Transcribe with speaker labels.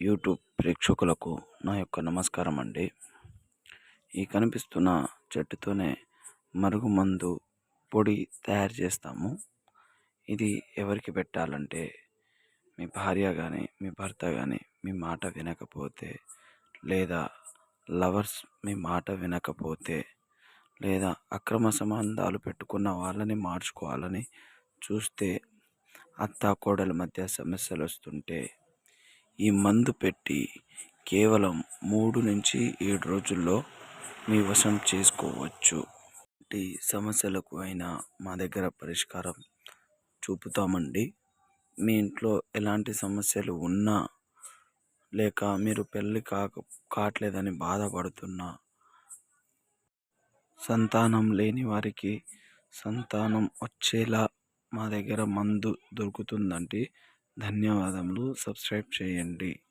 Speaker 1: YouTube ప్రేక్షకులకు నా యొక్క నమస్కారం అండి. ఈ కనిపిస్తున్న చెట్టుతోనే మరుగుమందు పొడి తయారు చేస్తాము. ఇది ఎవరికి పెట్టాలంటే మీ భార్య కానీ మీ భర్త కానీ మీ మాట వినకపోతే లేదా లవర్స్ మీ మాట వినకపోతే లేదా అక్రమ సంబంధాలు పెట్టుకున్న వాళ్ళని మార్చుకోవాలని చూస్తే అత్త కోడల మధ్య సమస్యలు వస్తుంటే ఈ మందు పెట్టి కేవలం మూడు నుంచి ఏడు రోజుల్లో మీ వశం చేసుకోవచ్చు సమస్యలకు అయినా మా దగ్గర పరిష్కారం చూపుతామండి. మీ ఇంట్లో ఎలాంటి సమస్యలు ఉన్నా లేక మీరు పెళ్ళి కాక కావట్లేదని బాధపడుతున్నా సంతానం లేని వారికి సంతానం వచ్చేలా మా దగ్గర మందు దొరుకుతుందండి. ధన్యవాదములు. సబ్స్క్రైబ్ చేయండి.